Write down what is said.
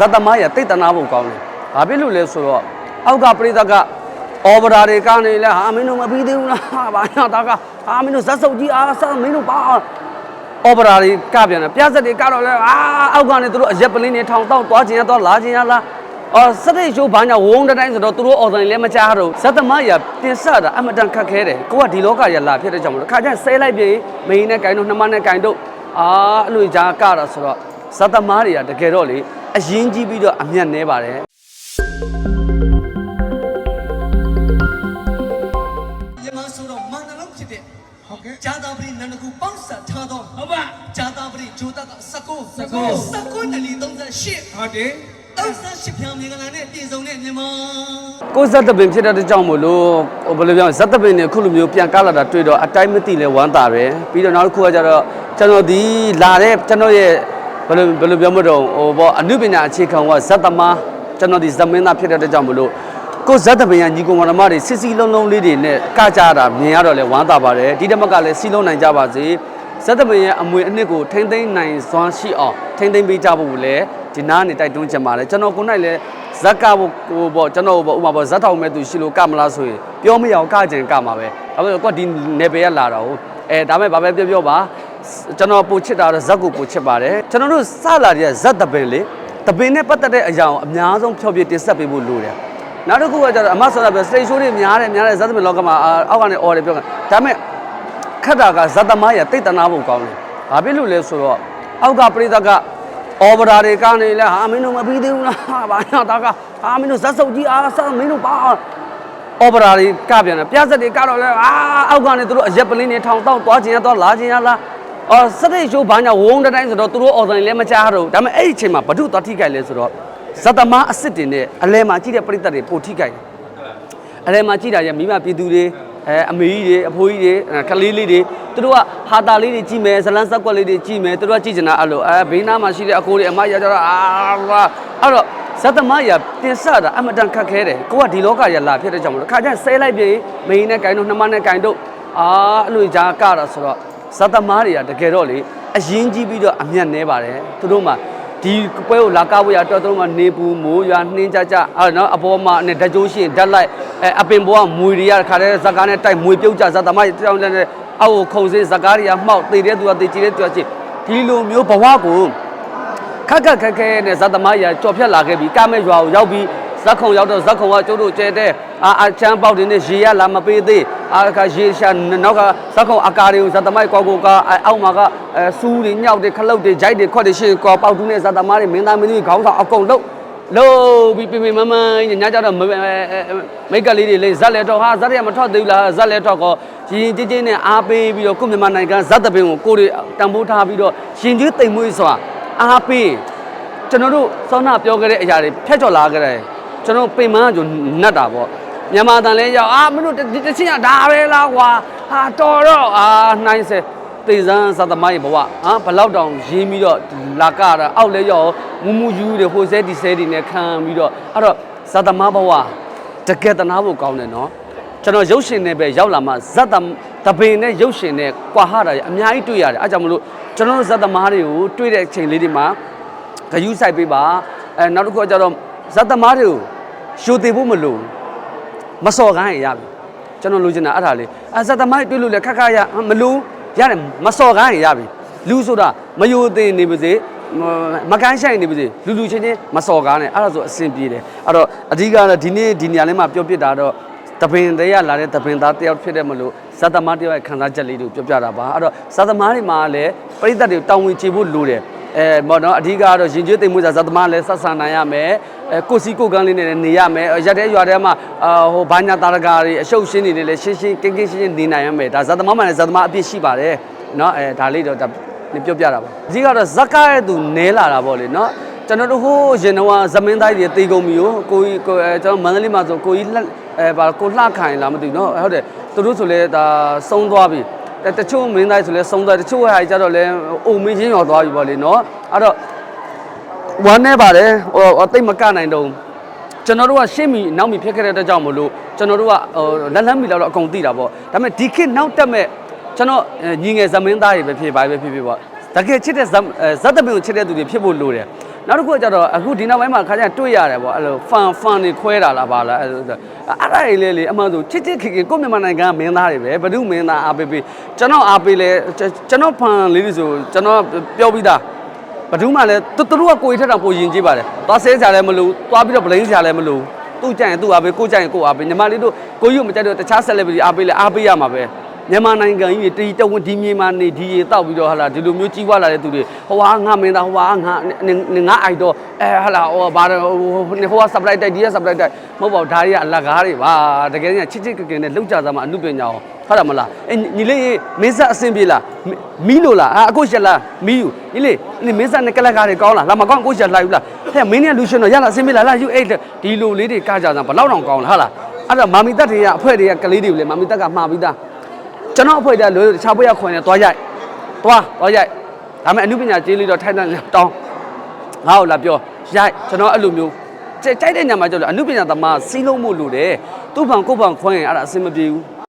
ဇတ်သမားရတိတ်တနာဖို့ကောင်းတယ်ဘာဖြစ်လို့လဲဆိုတော့အောက်ကပရိသတ်ကအော်ဗရာတွေကနေလဲဟာမင်းတို့မပြီးသေးဘူးလားဟာဘာညာတာကဟာမင်းတို့ဇက်စုပ်ကြီးအားဆက်မင်းတို့ပါအော်ဗရာတွေကပြန်တယ်ပြဆက်တွေကတော့လဲအာအောက်ကနေသူတို့အရက်ပလင်းတွေထောင်တော့သွားခြင်းရတော့လာခြင်းရလားအော်စတိတ်ရှိုးဘာညာဝုန်းတစ်တိုင်းဆိုတော့သူတို့အော်ဆိုင်လည်းမချတော့ဇတ်သမားရတင်ဆက်တာအမတန်ခက်ခဲတယ်ကိုကဒီလောကရလာဖြစ်တဲ့ကြောင့်မလို့ခါကျဆဲလိုက်ပြေမင်းနဲ့ဂိုင်းတို့နှမနဲ့ဂိုင်းတို့အာအဲ့လိုကြာကတာဆိုတော့ဇတ်သမားတွေကတကယ်တော့လေ အရင်ကြီးပြီးတော့အမျက်နဲပါတယ်မြန်မာဆိုတော့မန္တလုံးဖြစ်တဲ့ဟုတ်ကဲ့ဂျာတာပရိနန္ဒကူပေါင်းဆက်ထားတော့ဟုတ်ပါဂျာတာပရိဂျိုတက19 19 19နလီ38ဟုတ်တယ်38ဖြောင်မြေကလာနဲ့ပြည်စုံတဲ့မြန်မာကိုယ်ဇက်တပင်ဖြစ်တဲ့ကြောင့်မို့လို့ဟိုဘယ်လိုပြောလဲဇက်တပင်နဲ့ခုလိုမျိုးပြန်ကားလာတာတွေ့တော့အတိုင်းမသိလဲဝမ်းသာပဲပြီးတော့နောက်တစ်ခုကကျတော့ကျွန်တော်ဒီလာတဲ့ကျွန်တော်ရဲ့ ဘယ်လိုဘယ်လိုပြောမလို့ဟိုဘောအနုပညာအခြေခံကဇက်သမားကျွန်တော်ဒီဇမင်းသားဖြစ်တဲ့ကြောင့်မို့လို့ကိုယ်ဇက်တပင်ရညီကောင်မတော်မတွေစစ်စီလုံးလုံးလေးတွေနဲ့ကကြတာမြင်ရတော့လဲဝမ်းသာပါတယ်ဒီတမက်ကလည်းစီလုံးနိုင်ကြပါစေဇက်တပင်ရဲ့အမွေအနှစ်ကိုထိမ့်သိမ်းနိုင်စွမ်းရှိအောင်ထိမ့်သိမ်းပေးကြဖို့လည်းဒီနားနေတိုက်တွန်းချင်ပါတယ်ကျွန်တော်ကိုယ်၌လည်းဇက်ကဖို့ကိုပေါ့ကျွန်တော်ပေါ့ဥပမာပေါ့ဇက်ထောင်မဲ့သူရှိလို့ကမလားဆိုရင်ပြောမရအောင်ကကြင်ကမှာပဲဒါပေမဲ့ကွက်ဒီနေပယ်ကလာတာဟုတ်အဲဒါမဲ့ဘာပဲပြောပြောပါ ကျွန်တော်ပို့ချစ်တာတော့ဇက်ကိုပို့ချစ်ပါတယ်ကျွန်တော်တို့စလာတဲ့ဇက်တပင်လေတပင်နဲ့ပတ်သက်တဲ့အရာကိုအများဆုံးဖြောပြတင်ဆက်ပေးဖို့လိုတယ်နောက်တစ်ခုကကျတော့အမဆောတာပဲစတိတ်ရှိုးတွေများတယ်များတယ်ဇက်တပင်လောကမှာအောက်ကနေအော်တယ်ပြောတယ်ဒါမဲ့ခက်တာကဇက်သမားရတိတ်တနာဖို့ကောင်းတယ်ဘာဖြစ်လို့လဲဆိုတော့အောက်ကပရိသတ်ကအော်ဗရာတွေကနေလဲဟာမင်းတို့မပြီးသေးဘူးလားဟာဘာညာတာကဟာမင်းတို့ဇက်စုပ်ကြီးအားဆက်မင်းတို့ပါအော်ဗရာတွေကပြန်တယ်ပြဆက်တွေကတော့လဲအာအောက်ကနေသူတို့အရက်ပလင်းတွေထောင်တော့သွားခြင်းရတော့လာခြင်းရလား အော်စတိတ်ရှိုးဘာညာဝုန်းတစ်တိုင်းဆိုတော့သူတို့အော်ဆိုင်လည်းမချတော့ဒါပေမဲ့အဲ့ဒီအချိန်မှာဘ ᱹ သွားထိခိုက်လဲဆိုတော့ဇတ်သမားအစ်စ်တင်နဲ့အလဲမှာကြည့်တဲ့ပရိသတ်တွေပိုထိခိုက်တယ်အလဲမှာကြည့်တာရမိမပြည်သူတွေအဲအမေကြီးတွေအဖိုးကြီးတွေအဲကလေးလေးတွေသူတို့ကဟာတာလေးတွေကြည့်မယ်ဇလန်းဆက်ကွက်လေးတွေကြည့်မယ်သူတို့ကကြည့်ချင်တာအဲ့လိုအဲဘေးနားမှာရှိတဲ့အကိုတွေအမရကြတော့အာလာအဲ့တော့ဇတ်သမားရတင်ဆက်တာအမတန်ခက်ခဲတယ်ကိုကဒီလောကရလာဖြစ်တဲ့ကြောင့်မလို့ခါကျဆဲလိုက်ပြေမင်းနဲ့ဂိုင်းတို့နှမနဲ့ဂိုင်းတို့အာအဲ့လိုကြာကတာဆိုတော့ ဇတ်သမားတွေကတကယ်တော့လေအရင်ကြီးပြီးတော့အမျက်နဲပါတယ်သူတို့မှဒီပွဲကိုလာကဝေးရတော့တော့ကနေပူမိုးရွာနှင်းကြကြအဲ့နော်အပေါ်မှာနဲ့ဓာတ်ကြိုးရှင်ဓာတ်လိုက်အဲအပင်ပေါ်ကမွေတွေကခါတဲ့ဇက်ကားနဲ့တိုက်မွေပြုတ်ကြဇက်သမားကြီးတောင်းတဲ့အောက်ကိုခုံစင်းဇက်ကားတွေကမှောက်တည်တဲ့သူကတည်ကြည်တဲ့သူကချင်းဒီလိုမျိုးဘဝကိုခက်ခက်ခက်ခဲနဲ့ဇက်သမားကြီးကြော်ဖြတ်လာခဲ့ပြီးကမဲ့ရွာကိုရောက်ပြီးဇက်ခုံရောက်တော့ဇက်ခုံကကျိုးတို့ကျဲတဲ့အာအချမ်းပေါက်တွေနဲ့ရေရလာမပေးသေး အာခါရေရှာနောက်ကဇက်ခုံအကာတွေကိုဇက်သမားကြီးကောက်ကိုကအောက်မှာကအဲစူးတွေညောက်တွေခလုတ်တွေဂျိုက်တွေခွက်တွေရှင်းကောပေါက်တူးနဲ့ဇက်သမားတွေမင်းသားမင်းကြီးခေါင်းဆောင်အကုန်လုံးလို့ပြီးပြင်ပြင်မမညညကြတော့မိတ်ကလေးတွေလေးဇက်လက်တော့ဟာဇက်ရမထွက်သေးဘူးလားဇက်လက်တော့ကောရင်ကြီးကြီးနဲ့အားပေးပြီးတော့ကိုမြန်မာနိုင်ငံဇက်တပင်ကိုကိုတွေတန်ဖိုးထားပြီးတော့ရှင်ကြီးတိမ်မွေးစွာအားပေးကျွန်တော်တို့စောနာပြောခဲ့တဲ့အရာတွေဖျက်ချော်လာခဲ့တယ်ကျွန်တော်ပင်မကကျွန်နတ်တာပေါ့ မြန်မာတန်လဲရောက်အာမင်းတို့ဒီတစ်ချင်းကဒါပဲလားကွာဟာတော်တော့အာနှိုင်းဆဲတေဇန်းသတ္တမရဲ့ဘဝဟာဘလောက်တောင်ရင်းပြီးတော့လာကတာအောက်လဲရောက်မူမူယူတွေဟိုဆဲဒီဆဲဒီနဲ့ခံပြီးတော့အဲ့တော့သတ္တမဘဝတကယ်တနာဖို့ကောင်းတယ်နော်ကျွန်တော်ရုပ်ရှင်နဲ့ပဲရောက်လာမှဇတ်တတပင်နဲ့ရုပ်ရှင်နဲ့ကွာဟတာရအများကြီးတွေ့ရတယ်အဲ့ကြောင့်မလို့ကျွန်တော်တို့ဇတ်သမားတွေကိုတွေ့တဲ့အချိန်လေးတွေမှာဂယုဆိုင်ပေးပါအဲနောက်တစ်ခုကကျတော့ဇတ်သမားတွေကိုရှိုသေးဖို့မလိုဘူး မစော်ကိုင်းရင်ရပြီကျွန်တော်လိုချင်တာအဲ့ဒါလေးအဲဇတ်သမားတွေတွေ့လို့လည်းခက်ခါရမလို့ရတယ်မစော်ကိုင်းရင်ရပြီလူဆိုတာမယိုသေးနေပါစေမမကန်းဆိုင်နေပါစေလူလူချင်းချင်းမစော်ကားနဲ့အဲ့ဒါဆိုအဆင်ပြေတယ်အဲ့တော့အဓိကတော့ဒီနေ့ဒီနေရာလေးမှာပြောပြတာတော့တပင်တရားလာတဲ့တပင်သားတယောက်ဖြစ်တဲ့မလို့ဇတ်သမားတယောက်ရဲ့ခံစားချက်လေးတွေကိုပြောပြတာပါအဲ့တော့ဇတ်သမားတွေမှာလည်းပရိသတ်တွေတောင်းဝင်ချေဖို့လိုတယ် အဲဘောနော်အဓိကတော့ရင်ကျွေးသိမ်မှုစာဇတ်သမားလည်းဆက်ဆံနိုင်ရမယ်အဲကိုစီကိုကန်းလေးနဲ့လည်းနေရမယ်ရက်တဲ့ရွာထဲမှာအာဟိုဘာညာတာရကာတွေအရှုပ်ရှင်းနေတယ်လည်းရှင်းရှင်းကင်းကင်းရှင်းရှင်းနေနိုင်ရမယ်ဒါဇတ်သမားမှလည်းဇတ်သမားအပြည့်ရှိပါတယ်နော်အဲဒါလေးတော့ဒါနေပြောပြတာပါအဓိကတော့ဇက်ကားရဲ့သူနဲလာတာပေါ့လေနော်ကျွန်တော်တို့ဟိုးရင်တော့ဇမင်းသားကြီးတေကုန်ပြီကိုကိုကြီးကိုအဲကျွန်တော်မန္တလေးမှာဆိုကိုကြီးလက်အဲဗာကိုလှခိုင်လားမသိဘူးနော်ဟုတ်တယ်သူတို့ဆိုလဲဒါဆုံးသွားပြီ တတချို့မင်းသားဆိုလဲဆုံးသွားတချို့ဟာကြတော့လဲအုံမင်းချင်းရောသွားပြီပေါ့လေနော်အဲ့တော့ဝမ်းနေပါတယ်ဟိုတိတ်မကနိုင်တော့ကျွန်တော်တို့ကရှင်းမီနောက်မီဖြစ်ခဲ့တဲ့အတွက်ကြောင့်မလို့ကျွန်တော်တို့ကဟိုလက်လန်းမီလောက်တော့အကုန်သိတာပေါ့ဒါပေမဲ့ဒီခေတ်နောက်တက်မဲ့ကျွန်တော်ညီငယ်ဇမင်းသားတွေပဲဖြစ်ပါပဲဖြစ်ဖြစ်ပေါ့တကယ်ချစ်တဲ့ဇက်တပင်ကိုချစ်တဲ့သူတွေဖြစ်ဖို့လိုတယ် နောက်တစ်ခုကကျတော့အခုဒီနောက်ပိုင်းမှာခါကျရင်တွေ့ရတယ်ပေါ့အဲ့လို fan fan တွေခွဲတာလားပါလားအဲ့လိုအဲ့ဒါတွေလေလေအမှန်ဆိုချစ်ချစ်ခင်ခင်ကိုယ့်မြန်မာနိုင်ငံကမင်းသားတွေပဲဘယ်သူမင်းသားအားပေးပေးကျွန်တော်အားပေးလဲကျွန်တော် fan လေးတွေဆိုကျွန်တော်ပြောပြီးသားဘယ်သူမှလည်းသူတို့ကကိုယ်ထက်တော့ပိုရင်ကြည့်ပါတယ်သွားဆဲကြလည်းမလို့သွားပြီးတော့ blame ကြလည်းမလို့သူ့ကြရင်သူ့အားပေးကိုကြရင်ကိုအားပေးညီမလေးတို့ကိုကြီးကိုမကြိုက်တော့တခြား celebrity အားပေးလဲအားပေးရမှာပဲ မြန်မာနိုင်ငံကြီးတီတဝင်းဒီမြေမှာနေဒီရေတောက်ပြီးတော့ဟာလာဒီလိုမျိုးကြီးပွားလာတဲ့သူတွေဟိုဟာငါမင်းသားဟိုဟာငါငါအိုက်တော့အဲဟာလာဟိုဘာဟိုဟိုဟာ supply တိုက်ဒီက supply တိုက်မဟုတ်ပါဘူးဒါတွေကအလကားတွေပါတကယ်ကြီးချစ်ချစ်ကကနဲ့လောက်ကြသားမှာအမှုပညာအောင်ဟုတ်တယ်မလားအဲညီလေးမင်းဆက်အဆင်ပြေလားမီးလို့လားအခုချက်လားမီးယူညီလေးညီမင်းဆက်နဲ့ကလကားတွေကောင်းလားလာမကောင်းကိုချက်လိုက်ဘူးလားဟဲ့မင်းနဲ့လူရှင်တော့ရလားအဆင်ပြေလားလာယူအဲ့ဒီလိုလေးတွေကကြတာဘလောက်တောင်ကောင်းလားဟုတ်လားအဲ့တော့မာမီတက်တွေကအဖွဲတွေကကလေးတွေကိုလေမာမီတက်ကမှာပြီးသား ကျွန်တော်အဖွဲတွေကလွယ်တခြားဘွဲရခွင်နေသွားရိုက်သွားသွားရိုက်ဒါပေမဲ့အမှုပညာကျေးလေးတော့ထိုင်တန်းတောင်းငါ့ကိုလာပြောရိုက်ကျွန်တော်အဲ့လိုမျိုးကြိုက်တဲ့ညမှာကျတော့အမှုပညာသမားစီးလုံးမှုလို့တယ်သူ့ဘံကိုယ့်ဘံခွင်ရင်အဲ့ဒါအဆင်မပြေဘူး